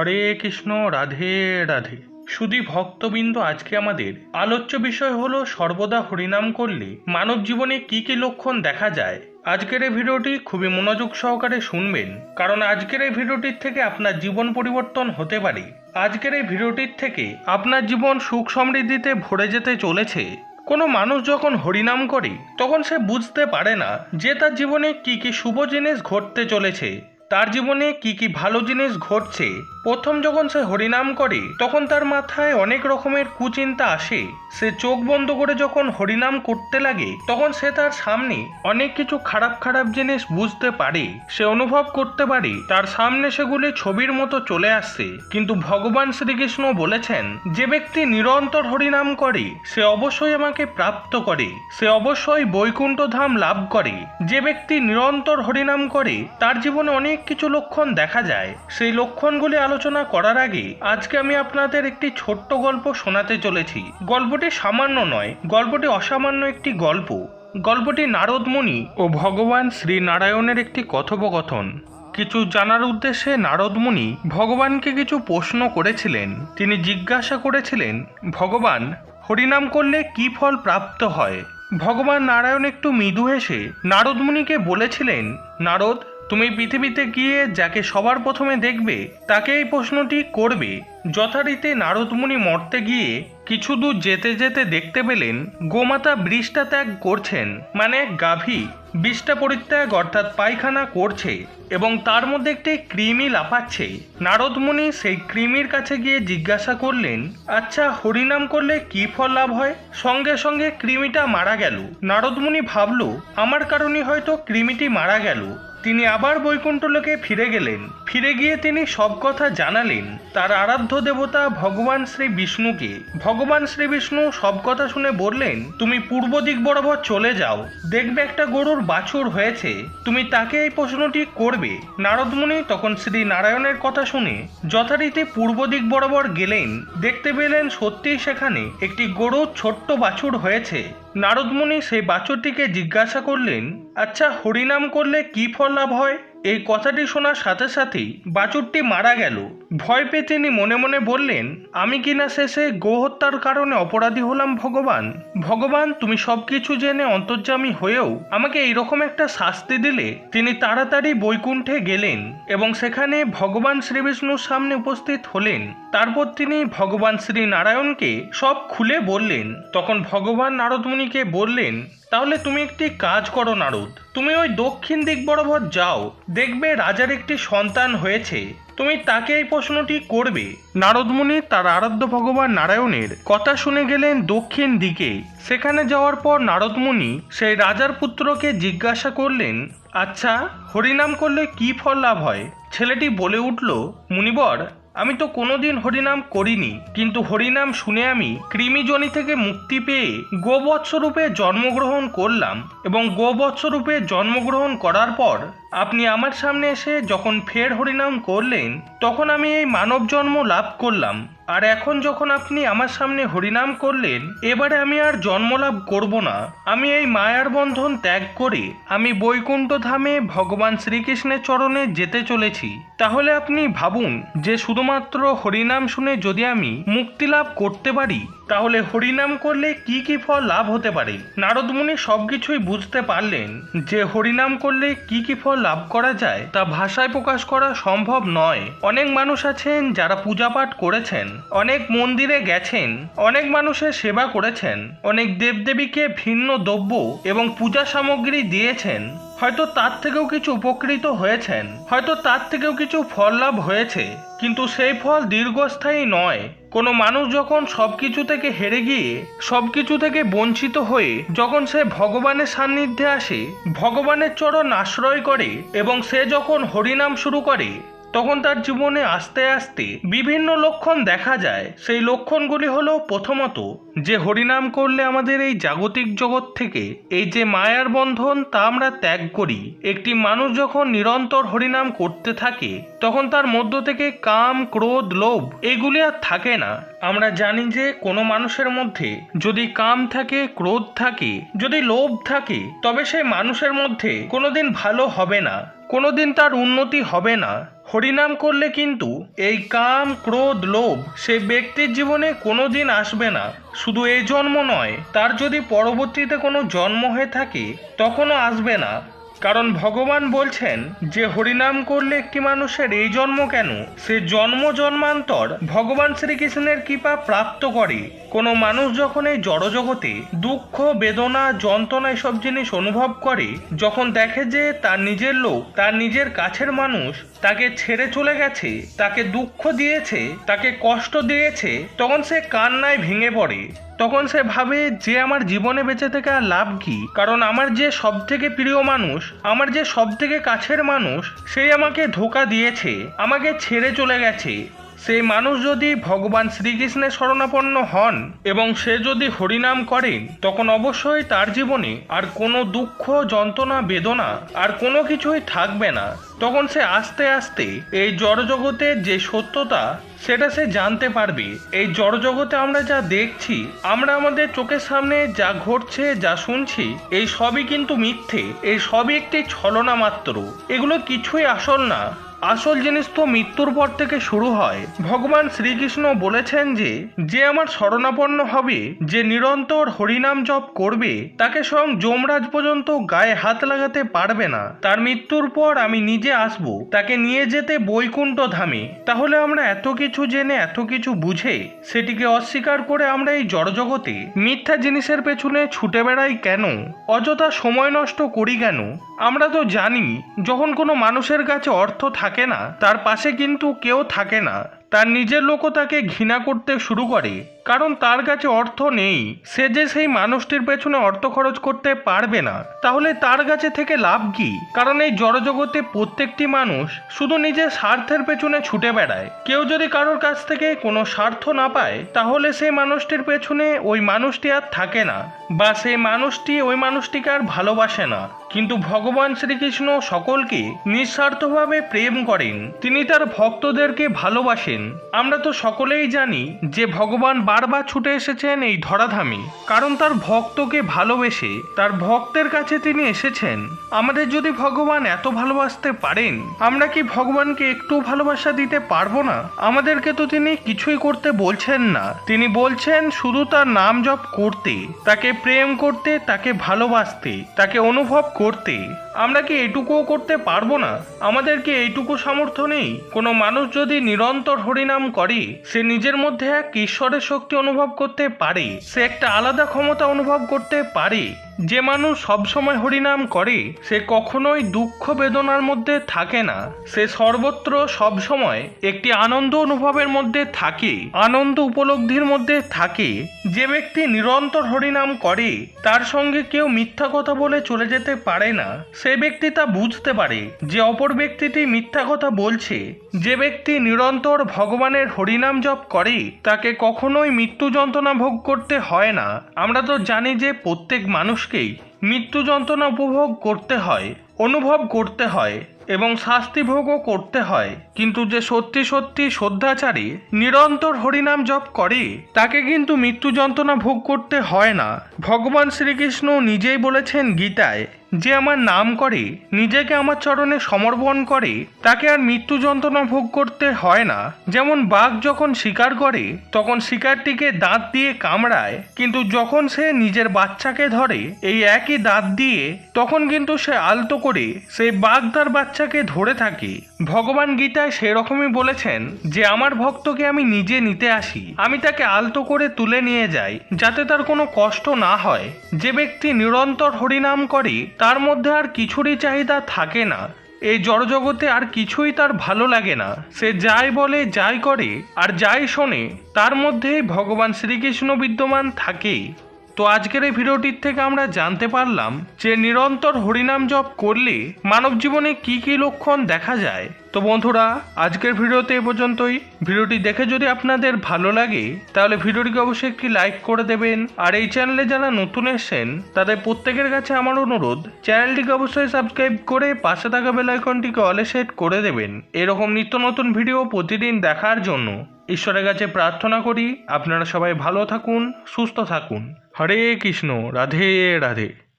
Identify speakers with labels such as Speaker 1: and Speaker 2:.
Speaker 1: হরে কৃষ্ণ, রাধে রাধে। শুধু ভক্তবৃন্দ আজকে আমাদের। আলোচ্য বিষয় হলো, সর্বদা হরিনাম করলে মানব জীবনে কি কি লক্ষণ দেখা যায়? আজকের এই ভিডিওটি খুবই মনোযোগ সহকারে শুনবেন। কারণ আজকের এই ভিডিওটির থেকে আপনার জীবন পরিবর্তন হতে পারে। আজকের এই ভিডিওটির থেকে আপনার জীবন সুখ সমৃদ্ধিতে ভরে যেতে চলেছে। কোনো মানুষ যখন হরিনাম করে, তখন সে বুঝতে পারে না যে তার জীবনে কি কি শুভ জিনিস ঘটতে চলেছে। তার জীবনে কি কি ভালো জিনিস ঘটছে? প্রথম যখন সে হরিনাম করে, তখন তার মাথায় অনেক রকমের কুচিন্তা আসে। সে চোখ বন্ধ করে যখন হরিনাম করতে লাগে, তখন সে তার সামনে অনেক কিছু খারাপ খারাপ জিনিস বুঝতে পারে। সে অনুভব করতে পারে, তার সামনে সেগুলি ছবির মতো চলে আসছে। কিন্তু ভগবান শ্রীকৃষ্ণ বলেছেন, যে ব্যক্তি নিরন্তর হরিনাম করে, সে অবশ্যই আমাকে প্রাপ্ত করে। সে অবশ্যই বৈকুণ্ঠ ধাম লাভ করে। যে ব্যক্তি নিরন্তর হরিনাম করে, তার জীবনে অনেক কিছু লক্ষণ দেখা যায়। সেই লক্ষণগুলি আলোচনা করার আগে আজকে আমি আপনাদের একটি ছোট্ট গল্প শোনাতে চলেছি। গল্পটি সামান্য নয়, গল্পটি অসামান্য একটি গল্প। গল্পটি নারদমণি ও ভগবান শ্রী নারায়ণের একটি কথোপকথন। কিছু জানার উদ্দেশ্যে নারদমণি ভগবানকে কিছু প্রশ্ন করেছিলেন। তিনি জিজ্ঞাসা করেছিলেন, ভগবান, হরিনাম করলে কি ফল প্রাপ্ত হয়? ভগবান নারায়ণ একটু মৃদু হেসে নারদমুনিকে বলেছিলেন, নারদ তুমি পৃথিবীতে গিয়ে যাকে সবার প্রথমে দেখবে তাকে এই প্রশ্নটি করবে। যথারীতি নারদমুনি মর্তে গিয়ে কিছু দূর যেতে যেতে দেখতে পেলেন, গোমাতা বৃষ্টা ত্যাগ করছেন। মানে গাভী বিষটা পরিত্যাগ অর্থাৎ পায়খানা করছে এবং তার মধ্যে একটি কৃমি লাফাচ্ছে। নারদমুনি সেই কৃমির কাছে গিয়ে জিজ্ঞাসা করলেন আচ্ছা হরিনাম করলে কি ফল লাভ হয়? সঙ্গে সঙ্গে কৃমিটা মারা গেল। নারদমুনি ভাবল, আমার কারণে হয়তো কৃমিটি মারা গেল। তিনি আবার বৈকুণ্ঠলোকে ফিরে গেলেন। ফিরে গিয়ে তিনি সব কথা জানালেন। তার আরাধ্য দেবতা ভগবান শ্রী বিষ্ণুকে। ভগবান শ্রী বিষ্ণু সব কথা শুনে বললেন, তুমি পূর্ব দিক বরাবর চলে যাও। দেখবে একটা গরুর বাছুর হয়েছে। তুমি তাকে এই প্রশ্নটি করবে। নারদমুনি তখন শ্রী নারায়ণের কথা শুনে যথারীতি পূর্ব দিক বরাবর গেলেন। দেখতে পেলেন সত্যিই সেখানে একটি গরুর ছোট্ট বাছুর হয়েছে। নারদমুনি সেই বাছুরটিকে জিজ্ঞাসা করলেন আচ্ছা হরিনাম করলে কি ফল লাভ হয়? এই কথাটি শোনার সাথে সাথেই বাছুরটি মারা গেল। ভয় পেয়ে তিনি মনে মনে বললেন, আমি কিনা শেষে গোহত্যার কারণে অপরাধী হলাম ভগবান? ভগবান, তুমি সব কিছু জেনে অন্তর্যামী হয়েও আমাকে এইরকম একটা শাস্তি দিলে? তিনি তাড়াতাড়ি বৈকুণ্ঠে গেলেন এবং সেখানে ভগবান শ্রীবিষ্ণুর সামনে উপস্থিত হলেন। তারপর তিনি ভগবান শ্রী নারায়ণকে সব খুলে বললেন। তখন ভগবান নারদমুনিকে বললেন, তাহলে তুমি একটি কাজ করো নারদ। তুমি ওই দক্ষিণ দিক বরাবর যাও, দেখবে রাজার একটি সন্তান হয়েছে। তুমি তাকে এই প্রশ্নটি করবে। নারদমুনি তার আরাধ্য ভগবান নারায়ণের কথা শুনে গেলেন দক্ষিণ দিকে। সেখানে যাওয়ার পর নারদমুনি সেই রাজার পুত্রকে জিজ্ঞাসা করলেন আচ্ছা হরিনাম করলে কি ফল লাভ হয়? ছেলেটি বলে উঠল, মুনিবর আমি তো কোনোদিন হরিনাম করিনি, কিন্তু হরিনাম শুনে আমি কৃমিজনি থেকে মুক্তি পেয়ে গোবৎসরূপে জন্মগ্রহণ করলাম এবং গোবৎসরূপে জন্মগ্রহণ করার পর আপনি আমার সামনে এসে যখন ফের হরিনাম করলেন, তখন আমি এই মানব জন্ম লাভ করলাম। আর এখন যখন আপনি আমার সামনে হরিনাম করলেন, এবারে আমি আর জন্মলাভ করব না। আমি এই মায়ার বন্ধন ত্যাগ করে আমি বৈকুণ্ঠ ধামে ভগবান শ্রীকৃষ্ণের চরণে যেতে চলেছি। তাহলে আপনি ভাবুন যে শুধুমাত্র হরিনাম শুনে যদি আমি মুক্তি লাভ করতে পারি তাহলে হরিনাম করলে কি কি ফল লাভ হতে পারে? নারদমুনি সবকিছুই বুঝতে পারলেন যে হরিনাম করলে কি কি ফল লাভ করা যায় তা ভাষায় প্রকাশ করা সম্ভব নয়। অনেক মানুষ আছেন যারা পূজা পাঠ করেছেন, অনেক মন্দিরে গেছেন, অনেক মানুষের সেবা করেছেন, অনেক দেবদেবীকে ভিন্ন দ্রব্য এবং পূজা সামগ্রী দিয়েছেন। হয়তো তার থেকেও কিছু উপকৃত হয়েছেন। হয়তো তার থেকেও কিছু ফল লাভ হয়েছে। কিন্তু সেই ফল দীর্ঘস্থায়ী নয়। কোনো মানুষ যখন সব কিছু থেকে হেরে গিয়ে সব কিছু থেকে বঞ্চিত হয়ে যখন সে ভগবানের সান্নিধ্যে আসে, ভগবানের চরণ আশ্রয় করে এবং সে যখন হরিনাম শুরু করে তখন তার জীবনে আস্তে আস্তে বিভিন্ন লক্ষণ দেখা যায়। সেই লক্ষণগুলি হলো, প্রথমত, যে হরিনাম করলে আমাদের এই জাগতিক জগৎ থেকে এই যে মায়ার বন্ধন, তা আমরা ত্যাগ করি। একটি মানুষ যখন নিরন্তর হরিনাম করতে থাকে, তখন তার মধ্য থেকে কাম, ক্রোধ, লোভ, এগুলি আর থাকে না। আমরা জানি যে কোনো মানুষের মধ্যে যদি কাম থাকে, ক্রোধ থাকে, যদি লোভ থাকে, তবে সেই মানুষের মধ্যে কোনোদিন ভালো হবে না। কোনোদিন তার উন্নতি হবে না। হরিনাম করলে কিন্তু এই কাম, ক্রোধ, লোভ সে ব্যক্তির জীবনে কোনো দিন আসবে না। শুধু এই জন্ম নয়, তার যদি পরবর্তীতে কোনো জন্ম হয়ে থাকে, তখনও আসবে না। কারণ ভগবান বলছেন যে হরিনাম করলে একটি মানুষের এই জন্ম কেন? সে জন্ম জন্মান্তর ভগবান শ্রীকৃষ্ণের কৃপা প্রাপ্ত করে। কোনো মানুষ যখন এই জড়জগতে দুঃখ, বেদনা, যন্ত্রণা এসব জিনিস অনুভব করে, যখন দেখে যে তার নিজের লোক, তার নিজের কাছের মানুষ তাকে ছেড়ে চলে গেছে, তাকে দুঃখ দিয়েছে, তাকে কষ্ট দিয়েছে, তখন সে কান্নায় ভেঙে পড়ে। তখন সে ভাবে যে আমার জীবনে বেঁচে থেকে আর লাভ কি? কারণ আমার যে সব থেকে প্রিয় মানুষ, আমার যে সব থেকে কাছের মানুষ, সেই আমাকে ধোকা দিয়েছে, আমাকে ছেড়ে চলে গেছে। সেই মানুষ যদি ভগবান শ্রীকৃষ্ণের শরণাপন্ন হন এবং সে যদি হরিনাম করেন তখন অবশ্যই তার জীবনে আর কোনো দুঃখ, যন্ত্রণা, বেদনা আর কোনো কিছুই থাকবে না। তখন সে আস্তে আস্তে এই জড়জগতের যে সত্যতা, সেটা সে জানতে পারবে। এই জড়জগতে আমরা যা দেখছি, আমরা আমাদের চোখের সামনে যা ঘটছে, যা শুনছি, এই সবই কিন্তু মিথ্যে। এই সবই একটি ছলনা মাত্র। এগুলো কিছুই আসল না। আসল জিনিস তো মৃত্যুর পর থেকে শুরু হয়। ভগবান শ্রীকৃষ্ণ বলেছেন যে যে আমার শরণাপন্ন হবে, যে নিরন্তর হরিনাম জপ করবে, তাকে স্বয়ং যমরাজ পর্যন্ত গায়ে হাত লাগাতে পারবে না। তার মৃত্যুর পর আমি নিজে আসব, তাকে নিয়ে যেতে বৈকুণ্ঠ ধামে। তাহলে আমরা এত কিছু জেনে, এত কিছু বুঝে, সেটিকে অস্বীকার করে আমরা এই জড়জগতে মিথ্যা জিনিসের পেছনে ছুটে বেড়াই কেন? অযথা সময় নষ্ট করি কেন? আমরা তো জানি, যখন কোনো মানুষের কাছে অর্থ থাকে না, তার পাশে কিন্তু কেউ থাকে না। তার নিজের লোকও তাকে ঘৃণা করতে শুরু করে, কারণ তার কাছে অর্থ নেই। সে যে সেই মানুষটির পেছনে অর্থ খরচ করতে পারবে না। তাহলে তার কাছে থেকে লাভ কি? কারণ এই জড়জগতে প্রত্যেকটি মানুষ শুধু নিজের স্বার্থের পেছনে ছুটে বেড়ায়। কেউ যদি কারোর কাছ থেকে কোনো স্বার্থ না পায়, তাহলে সেই মানুষটির পেছনে ওই মানুষটি আর থাকে না, বা সেই মানুষটি ওই মানুষটিকে আর ভালোবাসে না। কিন্তু ভগবান শ্রীকৃষ্ণ সকলকে নিঃস্বার্থভাবে প্রেম করেন। তিনি তার ভক্তদেরকে ভালোবাসেন। আমরা তো সকলেই জানি যে ভগবান বারবার ছুটে এসেছেন এই ধরাধামে। কারণ তার ভক্তকে ভালোবেসে তার ভক্তের কাছে তিনি এসেছেন। আমাদের যদি ভগবান এত ভালোবাসতে পারেন, আমরা কি ভগবানকে একটু ভালোবাসা দিতে পারব না? আমাদেরকে তো তিনি কিছুই করতে বলছেন না। তিনি বলছেন, শুধু তার নাম জপ করতে, তাকে প্রেম করতে, তাকে ভালোবাসতে, তাকে অনুভব করতে, আমরা কি এটুকুও করতে পারব না? আমাদের কি এইটুকু সামর্থ্য নেই। কোনো মানুষ যদি নিরন্তর হরিনাম করে, সে নিজের মধ্যে এক ঈশ্বরের শক্তি অনুভব করতে পারে। সে একটা আলাদা ক্ষমতা অনুভব করতে পারে। যে মানুষ সবসময় হরিনাম করে, সে কখনোই দুঃখ বেদনার মধ্যে থাকে না। সে সর্বত্র সবসময় একটি আনন্দ অনুভবের মধ্যে থাকে, আনন্দ উপলব্ধির মধ্যে থাকে। যে ব্যক্তি নিরন্তর হরিনাম করে, তার সঙ্গে কেউ মিথ্যা কথা বলে চলে যেতে পারে না। সে ব্যক্তি তা বুঝতে পারে, যে অপর ব্যক্তিটি মিথ্যা কথা বলছে। যে ব্যক্তি নিরন্তর ভগবানের হরিনাম জপ করে, তাকে কখনোই মৃত্যু যন্ত্রণা ভোগ করতে হয় না। আমরা তো জানি যে প্রত্যেক মানুষকেই মৃত্যু যন্ত্রণা উপভোগ করতে হয়, অনুভব করতে হয় এবং শাস্তি ভোগও করতে হয়। কিন্তু যে সত্যি সত্যি শ্রদ্ধাচারী নিরন্তর হরিনাম জপ করে, তাকে কিন্তু মৃত্যু যন্ত্রণা ভোগ করতে হয় না। ভগবান শ্রীকৃষ্ণ নিজেই বলেছেন গীতায় যে আমার নাম করে, নিজেকে আমার চরণে সমর্পণ করে, তাকে আর মৃত্যু যন্ত্রণা ভোগ করতে হয় না। যেমন বাঘ যখন শিকার করে, তখন শিকারটিকে দাঁত দিয়ে কামড়ায়, কিন্তু যখন সে নিজের বাচ্চাকে ধরে, এই একই দাঁত দিয়ে, তখন কিন্তু সে আলতো করে, সেই বাঘ তার বাচ্চাকে ধরে থাকে। ভগবান গীতায় সেরকমই বলেছেন যে, আমার ভক্তকে আমি নিজে নিতে আসি। আমি তাকে আলতো করে তুলে নিয়ে যাই, যাতে তার কোনো কষ্ট না হয়। যে ব্যক্তি নিরন্তর হরিনাম করে, তার মধ্যে আর কিছুরই চাহিদা থাকে না। এই জড়জগতে আর কিছুই তার ভালো লাগে না। সে যাই বলে, যাই করে, আর যাই শোনে, তার মধ্যেই ভগবান শ্রীকৃষ্ণ বিদ্যমান থাকে তো আজকের এই ভিডিওটির থেকে আমরা জানতে পারলাম যে নিরন্তর হরিনাম জপ করলে মানব জীবনে কি কি লক্ষণ দেখা যায়। তো বন্ধুরা, আজকের ভিডিওতে এ পর্যন্তই। ভিডিওটি দেখে যদি আপনাদের ভালো লাগে, তাহলে ভিডিওটিকে অবশ্যই একটি লাইক করে দেবেন। আর এই চ্যানেলে যারা নতুন এসেছেন, তাদের প্রত্যেকের কাছে আমার অনুরোধ, চ্যানেলটিকে অবশ্যই সাবস্ক্রাইব করে পাশে থাকা বেল আইকনটিকে অলে সেট করে দেবেন। এরকম নিত্য নতুন ভিডিও প্রতিদিন দেখার জন্য। ঈশ্বরের কাছে প্রার্থনা করি। আপনারা সবাই ভালো থাকুন সুস্থ থাকুন। হরে কৃষ্ণ রাধে রাধে।